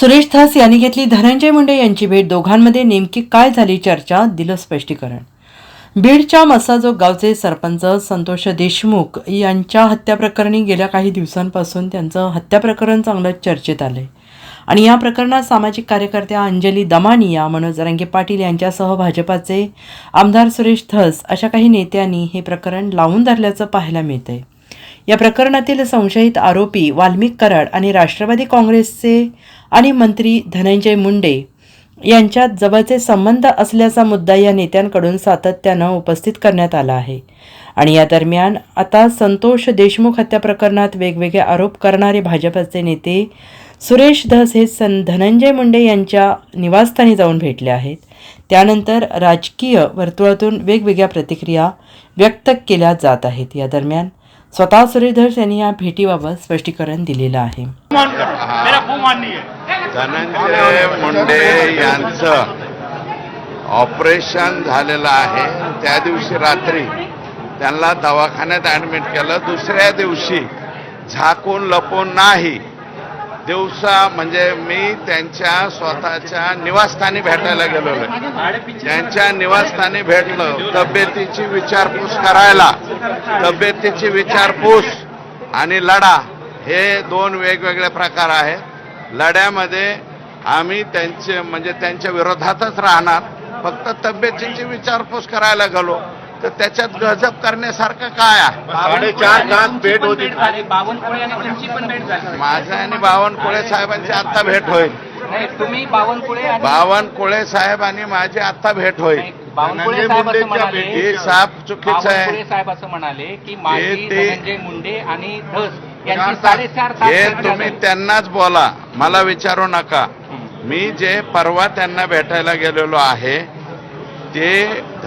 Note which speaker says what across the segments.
Speaker 1: सुरेश धस यांनी घेतली धनंजय मुंडे यांची भेट. दोघांमध्ये नेमकी काय झाली चर्चा? दिलं स्पष्टीकरण. बीडच्या मसाजोग गावचे सरपंच संतोष देशमुख यांच्या हत्याप्रकरणी गेल्या काही दिवसांपासून त्यांचं हत्याप्रकरण चांगलंच चर्चेत चर्चेत आहे आणि या प्रकरणात सामाजिक कार्यकर्त्या अंजली दमानिया मनोज रंगे पाटील यांच्यासह भाजपाचे आमदार सुरेश धस अशा काही नेत्यांनी हे प्रकरण लावून धरल्याचं पाहायला मिळतंय. या प्रकरणातील संशयित आरोपी वाल्मिक कराड आणि राष्ट्रवादी काँग्रेसचे आणि मंत्री धनंजय मुंडे यांच्यात जवळचे संबंध असल्याचा मुद्दा या नेत्यांकडून सातत्यानं उपस्थित करण्यात आला आहे. आणि या दरम्यान आता संतोष देशमुख हत्या प्रकरणात वेगवेगळे आरोप करणारे भाजपचे नेते सुरेश धस हे सन धनंजय मुंडे यांच्या निवासस्थानी जाऊन भेटले आहेत. त्यानंतर राजकीय वर्तुळातून वेगवेगळ्या प्रतिक्रिया व्यक्त केल्या जात आहेत. या दरम्यान स्वतः सुरेश धस यांनी या भेटीबाबत स्पष्टीकरण दिलेलं आहे.
Speaker 2: धनंजय मुंडे यांचं ऑपरेशन झालेलं आहे. त्या दिवशी रात्री त्यांना दवाखान्यात ॲडमिट केलं. दुसऱ्या दिवशी झाकून लपून नाही. दिवसा म्हणजे मी त्यांच्या स्वतःच्या निवासस्थानी भेटायला गेलेलो आहे त्यांच्या निवासस्थानी भेटलं. तब्येतीची विचारपूस करायला. तब्येतीची विचारपूस आणि लढा हे दोन वेगवेगळे प्रकार आहेत. लढ्यामध्ये आम्ही त्यांचे म्हणजे त्यांच्या विरोधातच राहणार. फक्त तब्येतीची विचारपूस करायला गेलो. तर त्याच्यात गजब करण्यासारखं काय आहे? माझं आणि बावनकुळे साहेबांची आत्ता भेट होईल.
Speaker 3: नाही तुम्ही बावनकुळे आणि
Speaker 2: बावनकुळे साहेब आणि माझी आत्ता भेट होईल.
Speaker 3: बावनकुळे साहेब असं म्हणाले
Speaker 2: हे साप चुकीचं आहे.
Speaker 3: साहेब असं म्हणाले की माझी धनंजय मुंडे आणि धस
Speaker 2: हे तुम्ही. त्यांनाच बोला. मला विचारू नका. मी जे परवा त्यांना भेटायला गेलेलो आहे ते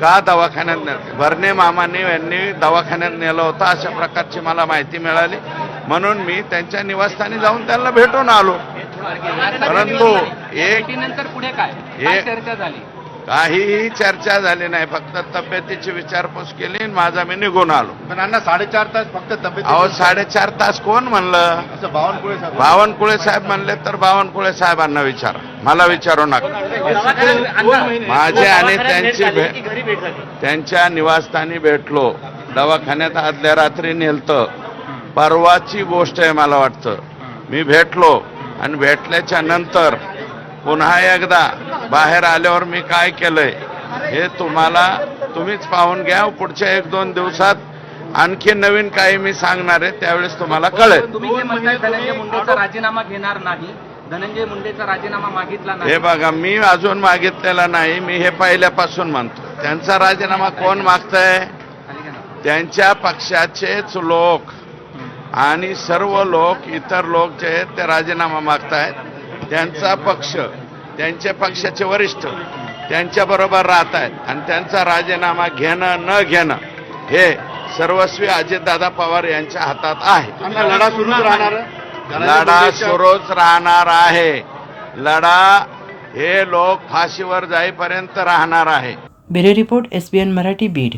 Speaker 2: का दवाखान्यात भरणे मामांनी यांनी दवाखान्यात नेलं होतं अशा प्रकारची मला माहिती मिळाली. म्हणून मी त्यांच्या निवासस्थानी जाऊन त्यांना भेटून आलो. परंतु एक
Speaker 3: भेटीनंतर पुढे काय? चर्चा झाली?
Speaker 2: काहीही चर्चा झाली नाही. फक्त तब्येतीची विचारपूस केली आणि माझा मी निघून आलो.
Speaker 4: पण अण्णा साडेचार तास फक्त तब्येत
Speaker 2: अहो साडेचार तास कोण म्हणलं?
Speaker 4: असं बावनकुळे साहेब
Speaker 2: बावनकुळे साहेब म्हणले तर बावनकुळे साहेबांना विचारा. मला विचारू नका. माझे आणि त्यांची भेट त्यांच्या निवासस्थानी भेटलो. दवाखान्यात आदल्या रात्री नेलतं. परवाची गोष्ट आहे मला वाटतं. मी भेटलो आणि भेटल्याच्या नंतर पुन्हा एकदा बाहेर आल्यावर मी काय केलंय? हे तुम्हाला तुम्हीच पाहून घ्या. पुढच्या एक दोन दिवसात आणखी नवीन काही मी सांगणार आहे त्यावेळेस तुम्हाला कळेल.
Speaker 3: तुम्ही जे म्हणताय धनंजय मुंडेचा राजीनामा घेणार नाही. धनंजय मुंडेचा राजीनामा मागितला नाही.
Speaker 2: हे बघा मी अजून मागितलेला नाही मी हे पहिल्यापासून म्हणतो. त्यांचा राजीनामा कोण मागतंय. त्यांच्या पक्षाचेच लोक. आणि सर्व लोक इतर लोक जे आहेत ते राजीनामा मागतायत. त्यांचा पक्ष. त्यांच्या पक्षाचे वरिष्ठ त्यांच्याबरोबर राहत आहेत. आणि त्यांचा राजीनामा घेणं न घेणं हे सर्वस्वी अजितदादा पवार यांच्या हातात आहे.
Speaker 4: लढा सुरूच राहणार
Speaker 2: लढा सुरूच राहणार आहे. लढा हे लोक फाशीवर जाईपर्यंत राहणार आहे.
Speaker 1: Bureau report S B N Marathi Beed.